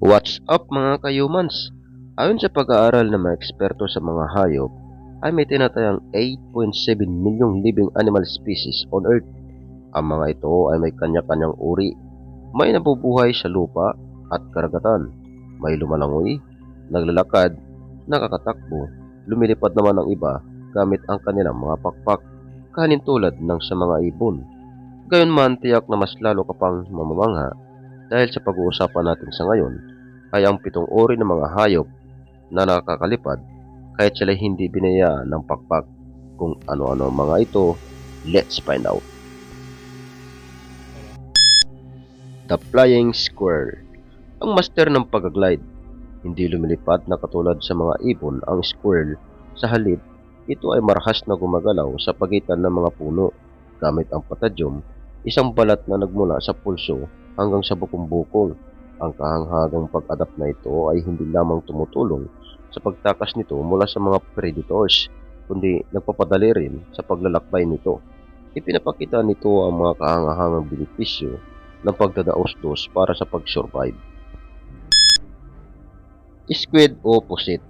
What's up mga kayumans? Ayon sa pag-aaral ng mga eksperto sa mga hayop, ay may tinatayang 8.7 milyong living animal species on Earth. Ang mga ito ay may kanya-kanyang uri. May nabubuhay sa lupa at karagatan. May lumalangoy, naglalakad, nakakatakbo, lumilipad naman ang iba gamit ang kanilang mga pakpak, kanin tulad ng sa mga ibon. Gayunman tiyak na mas lalo ka pang mamamangha dahil sa pag-uusapan natin sa ngayon ay ang pitong uri ng mga hayop na nakakalipad kahit sila hindi binayaan ng pakpak kung ano-ano mga ito, let's find out. The Flying Squirrel Ang master ng pag-glide, hindi lumilipad na katulad sa mga ibon ang squirrel. Sa halip, ito ay marahas na gumagalaw sa pagitan ng mga puno gamit ang patadyum, isang balat na nagmula sa pulso hanggang sa bukong-bukong. Ang kahanghagang pag-adapt na ito ay hindi lamang tumutulong sa pagtakas nito mula sa mga predators, kundi nagpapadali rin sa paglalakbay nito. Ipinapakita nito ang mga kahangahangang benepisyo ng pagdadaos-dos para sa pag-survive. Squid o pusit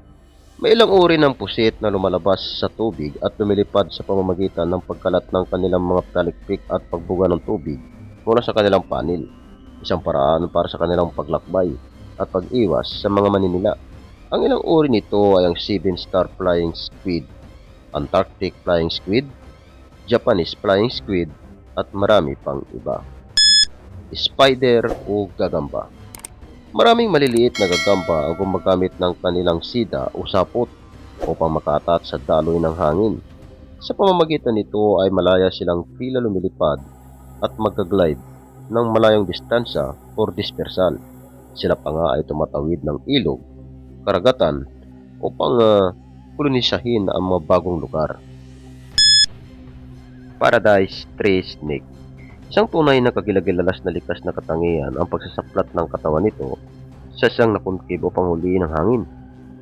May ilang uri ng pusit na lumalabas sa tubig at lumilipad sa pamamagitan ng pagkalat ng kanilang mga talikpik at pagbuga ng tubig mula sa kanilang panil. Isang paraan para sa kanilang paglakbay at pag-iwas sa mga maninila. Ang ilang uri nito ay ang Seven Star Flying Squid, Antarctic Flying Squid, Japanese Flying Squid, at marami pang iba. Spider o gagamba Maraming maliliit na gagamba ang gumagamit ng kanilang sida o sapot upang makatat sa daloy ng hangin. Sa pamamagitan nito ay malaya silang tila lumilipad at magaglide ng malayong distansya or dispersal. Sila pa nga ay tumatawid ng ilog, karagatan upang uh, kolonisahin ang mga bagong lugar. Paradise Tree Snake Isang tunay na kagilagilalas na likas na katangian ang pagsasaplat ng katawan nito sa isang nakunkib upang huliin ng hangin.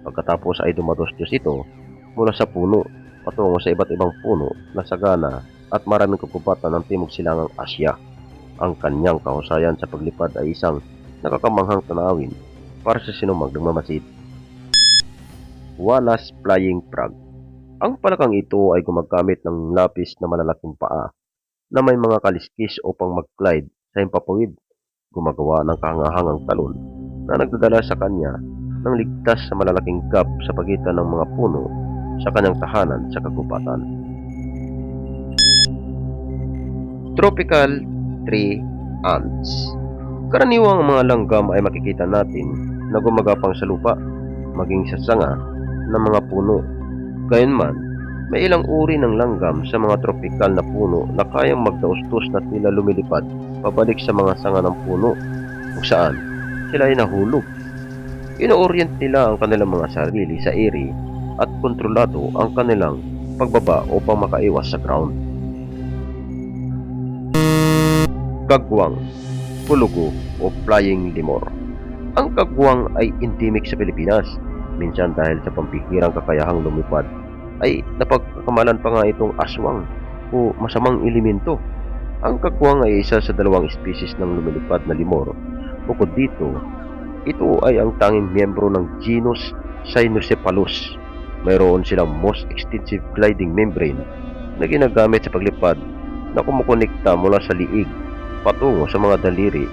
Pagkatapos ay dumadosdos ito mula sa puno patungo sa iba't ibang puno na sagana at maraming kagubatan ng timog silangang Asya. Ang kanyang kahusayan sa paglipad ay isang nakakamanghang tanawin para sa sinumang nagmamasid. Wallace Flying Frog Ang palakang ito ay gumagamit ng lapis na malalaking paa na may mga kaliskis upang mag-glide sa himpapawid. Gumagawa ng kahangahangang talon na nagdadala sa kanya ng ligtas sa malalaking gap sa pagitan ng mga puno sa kanyang tahanan sa kagubatan. Tropical Ants Karaniwang mga langgam ay makikita natin na gumagapang sa lupa, maging sa sanga ng mga puno. Gayunman, may ilang uri ng langgam sa mga tropikal na puno na kayang magdaustos na tila lumilipad pabalik sa mga sanga ng puno kung saan sila ay nahulog. Ino-orient nila ang kanilang mga sarili sa iri at kontrolado ang kanilang pagbaba upang makaiwas sa ground. Kagwang, pulugo o flying lemur. Ang kagwang ay endemic sa Pilipinas, minsan dahil sa pampihirang kakayahang lumipad ay napagkakamalan pa nga itong aswang o masamang elemento. Ang kagwang ay isa sa dalawang species ng lumilipad na limor. Bukod dito, ito ay ang tanging miyembro ng genus Cynocephalus. Mayroon silang most extensive gliding membrane na ginagamit sa paglipad na kumukonekta mula sa liig patungo sa mga daliri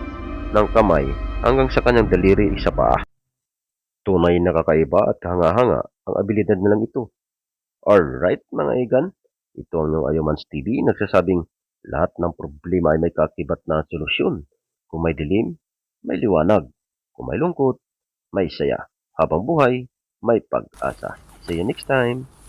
ng kamay hanggang sa kanyang daliri sa paa. Tunay na kakaiba at hanga-hanga ang abilidad nilang ito. Alright mga igan, ito ang yung Ayomans TV nagsasabing lahat ng problema ay may kakibat na solusyon. Kung may dilim, may liwanag. Kung may lungkot, may saya. Habang buhay, may pag-asa. See you next time!